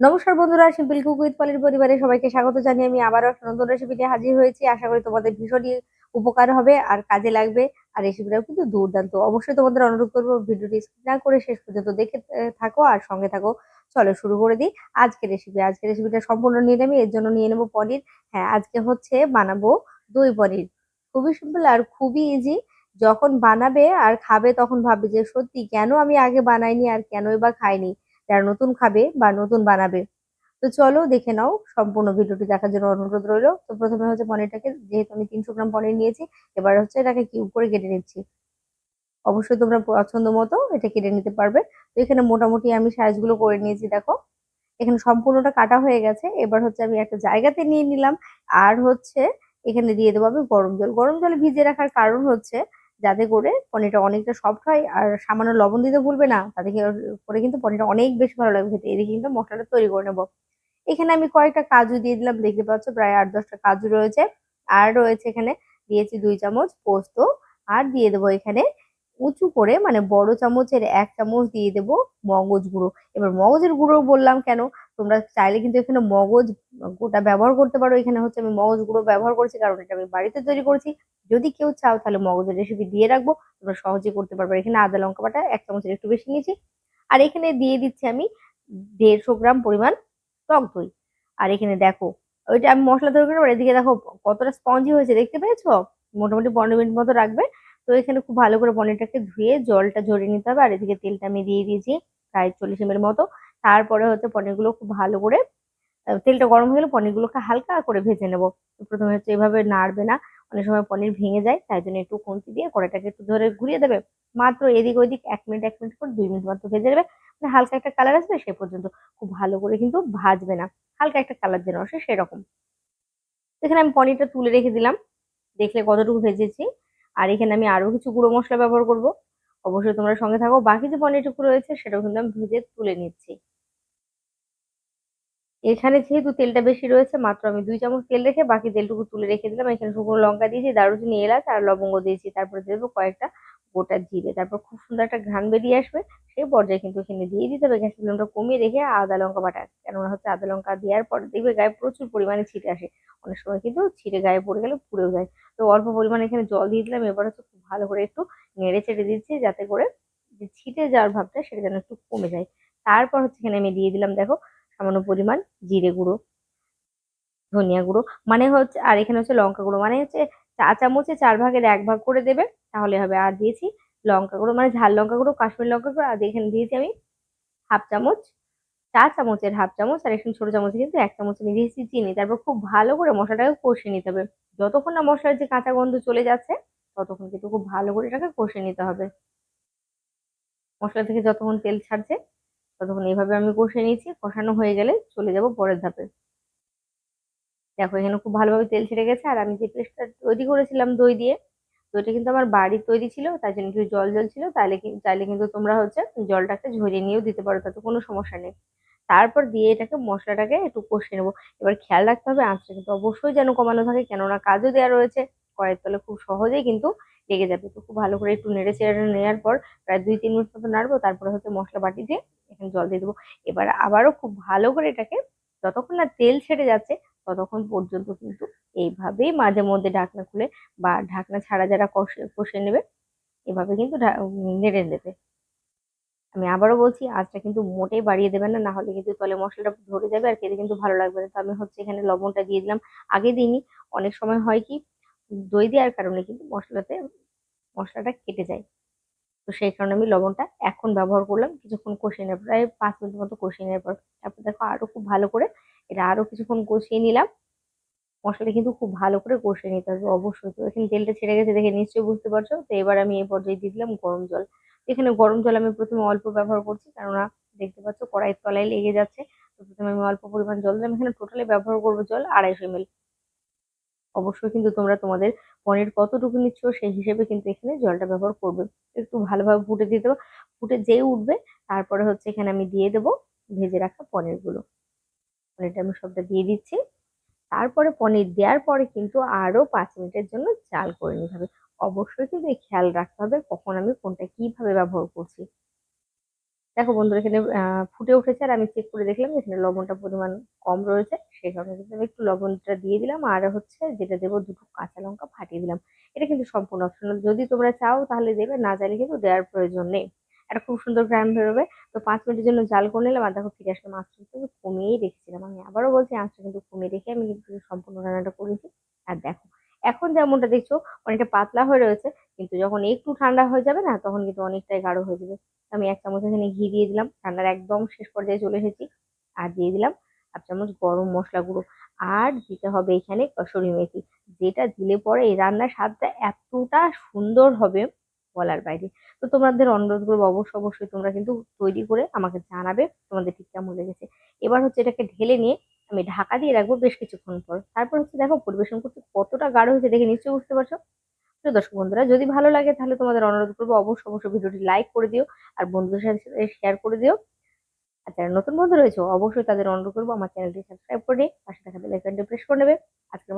নমস্কার বন্ধুরা simple cook with পলির পরিবারে সবাইকে স্বাগত জানিয়ে আমি আবারও নতুন রেসিপি নিয়ে হাজির হয়েছি। আশা করি তোমাদের ভীষণই উপকার হবে আর কাজে লাগবে। আর রেসিপিটাও কিন্তু দুর্দান্ত। অবশ্যই তোমাদের অনুরোধ করব ভিডিওটি না করে শেষ পর্যন্ত দেখে থাকো আর সঙ্গে থাকো। চলো শুরু করে দিই। আজকের রেসিপি আজকের রেসিপিটা সম্পূর্ণ নিরামিষ এর জন্য নিয়ে নেব পনির। হ্যাঁ আজকে হচ্ছে বানাবো দই পনির। খুবই সিম্পল আর খুবই ইজি যখন বানাবে আর খাবে তখন ভাববে যে সত্যি কেন আমি আগে বানাইনি আর কেনই বা খাইনি? যারা নতুন খাবে বা নতুন বানাবে। তো চলো দেখে নাও সম্পূর্ণ ভিডিওটি দেখার জন্য অনুরোধ রইল। তো প্রথমে হচ্ছে পনিরটাকে, যেহেতু আমি তিনশো গ্রাম পনির নিয়েছি, এবার হচ্ছে এটাকে কিউব করে কেটে নিচ্ছি। অবশ্যই তোমরা পছন্দ মতো এটা কেটে নিতে পারবে। তো এখানে মোটামুটি আমি সাইজগুলো করে নিয়েছি, দেখো। এখানে সম্পূর্ণটা কাটা হয়ে গেছে, এবার হচ্ছে আমি একটা জায়গাতে নিয়ে নিলাম। আর হচ্ছে এখানে দিয়ে দেবো আমি গরম জল। গরম জলে ভিজিয়ে রাখার কারণ হচ্ছে যাতে করে পনিরটা অনেকটা সফট হয় আর সামান্য লবণ দিতে ভুলবে না, তাতে করে কিন্তু পনিরটা অনেক বেশি ভালো লাগবে খেতে। এদিকে কিন্তু মশলাটা তৈরি করে নেব। এখানে আমি কয়েকটা কাজু দিয়ে দিলাম, দেখতে পাচ্ছ প্রায় আট দশটা কাজু রয়েছে। আর রয়েছে এখানে দিয়েছি দুই চামচ পোস্ত। আর দিয়ে দেবো এখানে উঁচু করে মানে বড় চামচের এক চামচ দিয়ে দেবো মগজ গুঁড়ো। এবার মগজের গুঁড়ো বললাম কেন? তোমরা চাইলে কিন্তু এখানে মগজ গোটা ব্যবহার করতে পারো। এখানে হচ্ছে আমি মগজ গুঁড়ো ব্যবহার করছি কারণ এটা আমি বাড়িতে তৈরি করছি। যদি কেউ চাও তাহলে মগজের রেসিপি দিয়ে রাখব। তোমরা সহজে করতে পারবে। এখানে আদা, লঙ্কা বাটা এক চামচের একটু বেশি নিয়েছি। আর এখানে দিয়ে দিচ্ছি আমি দেড়শো গ্রাম পরিমাণ টক দই। আর এখানে দেখো, ওইটা আমি মশলা তৈরি করব এদিকে দেখো কতটা স্পঞ্জি হয়েছে, দেখতে পেয়েছ? মোটামুটি পনেরো মিনিট মতো রাখবে। তো এখানে খুব ভালো করে পনিরটাকে ধুয়ে জলটা ঝরিয়ে নিতে হবে, আর এদিকে তেলটা আমি দিয়ে দিয়েছি প্রায় চল্লিশ এম মতো। তারপরে হচ্ছে পনিরগুলো খুব ভালো করে তেলটা গরম হয়ে গেলে পনিরগুলোকে হালকা করে ভেজে নেব। প্রথমে হচ্ছে এভাবে নাড়বে না, অনেক সময় পনির ভেঙে যায়, তাই জন্য একটু খুন্তি দিয়ে কড়াইটাকে একটু ধরে ঘুরিয়ে দেবে। মাত্র এদিক ওইদিক এক মিনিট এক মিনিট করে দুই মিনিট মাত্র ভেজে নেবে। মানে হালকা একটা কালার আসবে সে পর্যন্ত খুব ভালো করে কিন্তু ভাজবে না। হালকা একটা কালার যেন আসে সেরকম। এখানে আমি পনিরটা তুলে রেখে দিলাম। দেখলে কতটুকু ভেজেছি। আর এখানে আমি আরও কিছু গুঁড়ো মশলা ব্যবহার করব। অবশ্যই তোমরা সঙ্গে থাকো। বাকি যে পনিরটুকু রয়েছে, সেটাও কিন্তু আমি ভেজে তুলে নিচ্ছি। এখানে যেহেতু তেলটা বেশি রয়েছে, মাত্র আমি দুই চামচ তেল রেখে বাকি তেলটুকু তুলে রেখে দিলাম। এখানে শুকনো লঙ্কা দিয়েছি, দারুচিনি এলাচ আর লবঙ্গ দিয়েছি। তারপরে দেবো কয়েকটা গোটা জিরে, তারপর খুব সুন্দর একটা ঘ্রাণ বেরিয়ে আসবে সেই পর্যায়ে কিন্তু এখানে দিয়ে দিতে হবে। গ্যাসের ফ্লেমটা কমিয়ে রেখে আদা লঙ্কা বাটা, কেননা হচ্ছে আদা লঙ্কা দেওয়ার পর দেখবে গায়ে প্রচুর পরিমাণে ছিটে আসে। অনেক সময় কিন্তু ছিটে গায়ে পড়ে গেলে পুড়েও যায়। তো অল্প পরিমাণে এখানে জল দিয়ে দিলাম, এবার হচ্ছে খুব ভালো করে একটু নেড়ে চেড়ে দিচ্ছি, যাতে করে যে ছিটে যাওয়ার ভাবটা সেটা যেন একটু কমে যায়। তারপর হচ্ছে এখানে আমি দিয়ে দিলাম, দেখো, সামান্য পরিমাণ জিরে গুঁড়ো, ধনিয়া গুঁড়ো মানে হচ্ছে, আর এখানে হচ্ছে লঙ্কা গুঁড়ো মানে হচ্ছে চা চামচে চার ভাগের এক ভাগ করে দেবে তাহলে হবে আর দিয়েছি লঙ্কা গুঁড়ো মানে ঝাল লঙ্কা গুঁড়ো, কাশ্মীর লঙ্কা গুঁড়ো, আর এখানে দিয়েছি আমি হাফ চামচ, চা চামচের হাফ চামচ, আর এখানে ছোট চামচে কিন্তু এক চামচ নিয়ে দিয়েছি চিনি। তারপর খুব ভালো করে মশলাটাকে কষিয়ে নিতে হবে। যতক্ষণ না মশলার যে কাঁচা গন্ধ চলে যাচ্ছে, ততক্ষণ কিন্তু খুব ভালো করে এটাকে কষিয়ে নিতে হবে। মশলা থেকে যতক্ষণ তেল ছাড়ছে, ততক্ষণ এইভাবে আমি কষিয়ে নিয়েছি, কষানো হয়ে গেলে চলে যাব পরের ধাপে। দেখো, এখানে খুব ভালোভাবে তেল ছেড়ে গেছে, আর আমি যে পেস্টটা তৈরি করেছিলাম দই দিয়ে, দইটা কিন্তু আমার বাড়ির তৈরি ছিল তাই জন্য একটু জল জল ছিল, তাহলে চাইলে কিন্তু তোমরা হচ্ছে জলটাকে ঝরিয়ে নিয়েও দিতে পারো, তাতে কোনো সমস্যা নেই। তারপর দিয়ে এটাকে, মশলাটাকে একটু কষিয়ে নেব। এবার খেয়াল রাখতে হবে, আঁচটা কিন্তু অবশ্যই যেন কমানো থাকে, কেননা কাজও দেওয়া রয়েছে, কড়াইয়ের তলে খুব সহজেই কিন্তু লেগে যাবে। তো খুব ভালো করে একটু নেড়ে চেড়ে নেওয়ার পর প্রায় দুই তিন মিনিট মতো নাড়বো, তারপরে হচ্ছে মশলা বাটি দিয়ে এখানে জল দিয়ে দেবো। এবার আবারও খুব ভালো করে এটাকে, যতক্ষণ না তেল ছেড়ে যাচ্ছে ততক্ষণ পর্যন্ত কিন্তু এইভাবেই মাঝে মধ্যে ঢাকনা খুলে বা ঢাকনা ছাড়া যারা কষে কষে নেবে, এভাবে কিন্তু নেড়ে নেবে। আমি আবারও বলছি, আঁচটা কিন্তু মোটেই বাড়িয়ে দেবেন না না হলে কিন্তু তলে মশলাটা ধরে যাবে আর খেতে কিন্তু ভালো লাগবে না। তো আমি হচ্ছে এখানে লবণটা দিয়ে দিলাম। আগে দিইনি, অনেক সময় হয় কি, দই দেওয়ার কারণে কিন্তু মশলাতে, মশলাটা কেটে যায়। তো সেই কারণে আমি লবণটা এখন ব্যবহার করলাম, কিছুক্ষণ কষিয়ে নেওয়ার, প্রায় পাঁচ মিনিট মতো কষিয়ে নেওয়ার পর। তারপর দেখো আরও খুব ভালো করে এটা আরও কিছুক্ষণ কষিয়ে নিলাম। মশলাটা কিন্তু খুব ভালো করে কষিয়ে নিতে হবে, অবশ্যই। তো এখানে তেলটা ছেড়ে গেছে দেখে নিশ্চয়ই বুঝতে পারছ। তো এবার আমি এই পর্যায়ে দিয়ে দিলাম গরম জল। এখানে গরম জল আমি প্রথমে অল্প ব্যবহার করছি, কেননা দেখতে পাচ্ছ কড়াইয়ের তলায় লেগে যাচ্ছে। তো প্রথমে আমি অল্প পরিমাণ জল দিলাম। এখানে টোটালি ব্যবহার করব জল আড়াইশো এমএল অবশ্যই কিন্তু তোমরা তোমাদের পনির কতটুকু নিচ্ছ সেই হিসেবে কিন্তু এখানে জলটা ব্যবহার করবে। একটু ভালোভাবে ফুটে দিতে ফুটে যেই উঠবে, তারপরে হচ্ছে এখানে আমি দিয়ে দেবো ভেজে রাখা পনিরগুলো। পনিরটা আমি সবটা দিয়ে দিচ্ছি। তারপরে পনির দেওয়ার পরে কিন্তু আরও পাঁচ মিনিটের জন্য জাল করে নিতে হবে। অবশ্যই কিন্তু এই খেয়াল রাখতে হবে কখন আমি কোনটা কীভাবে ব্যবহার করছি। দেখো বন্ধুরা, এখানে ফুটে উঠেছে আর আমি চেক করে দেখলাম এখানে লবণটা পরিমাণ কম রয়েছে। সেই কারণে কিন্তু আমি একটু লবণটা দিয়ে দিলাম আর হচ্ছে যেটা দেবো দুটো কাঁচা লঙ্কা ফাটিয়ে দিলাম। এটা কিন্তু সম্পূর্ণ অপশনাল যদি তোমরা চাও তাহলে দেবে, না চাইলে কিন্তু দেওয়ার প্রয়োজন নেই। একটা খুব সুন্দর গ্রাম বেরোবে। তো পাঁচ মিনিটের জন্য জাল করে নিলাম আর দেখো ফিরে আসলাম আঁচটা কিন্তু কমিয়েই রেখেছিলাম। আমি আবারও বলছি আঁচটা কিন্তু কমিয়ে রেখে আমি কিন্তু সম্পূর্ণ রান্নাটা করেছি আর দেখো, এখন যেমনটা দেখছ অনেকটা পাতলা হয়ে রয়েছে, কিন্তু যখন একটু ঠান্ডা হয়ে যাবে না, তখন কিন্তু অনেকটাই গাঢ় হয়ে যাবে। আমি এক চামচ এখানে ঘি দিয়ে দিলাম। ঠান্ডার একদম শেষ পর্যায়ে চলে এসেছি। আর দিয়ে দিলাম হাফ চামচ গরম মশলা গুঁড়ো। আর দিতে হবে এখানে কসুরি মেথি, যেটা দিলে পরে এই রান্নার স্বাদটা এতটা সুন্দর হবে। বলার বাইরে। তো তোমাদের অনুরোধ করব অবশ্যই অবশ্যই তোমরা কিন্তু তৈরি করে আমাকে জানাবে তোমাদের ঠিক কেমন লেগেছে। এবার হচ্ছে এটাকে ঢেলে নিয়ে আমি ঢাকা দিয়ে রাখব বেশ কিছুক্ষণ পর। তারপর হচ্ছে দেখো পরিবেশন করতে কতটা গাঢ় হয়েছে দেখে নিশ্চয়ই বুঝতে পারছ? তো দর্শক বন্ধুরা, যদি ভালো লাগে তাহলে তোমাদের অনুরোধ করব অবশ্যই অবশ্যই ভিডিওটি লাইক করে দিও আর বন্ধুদের সাথে শেয়ার করে দিও। আর যারা নতুন বন্ধু রয়েছে, অবশ্যই তাদের অনুরোধ করব আমার চ্যানেলটি সাবস্ক্রাইব করে পাশে থাকা বেল আইকনটি প্রেস করে নেবে। আজকের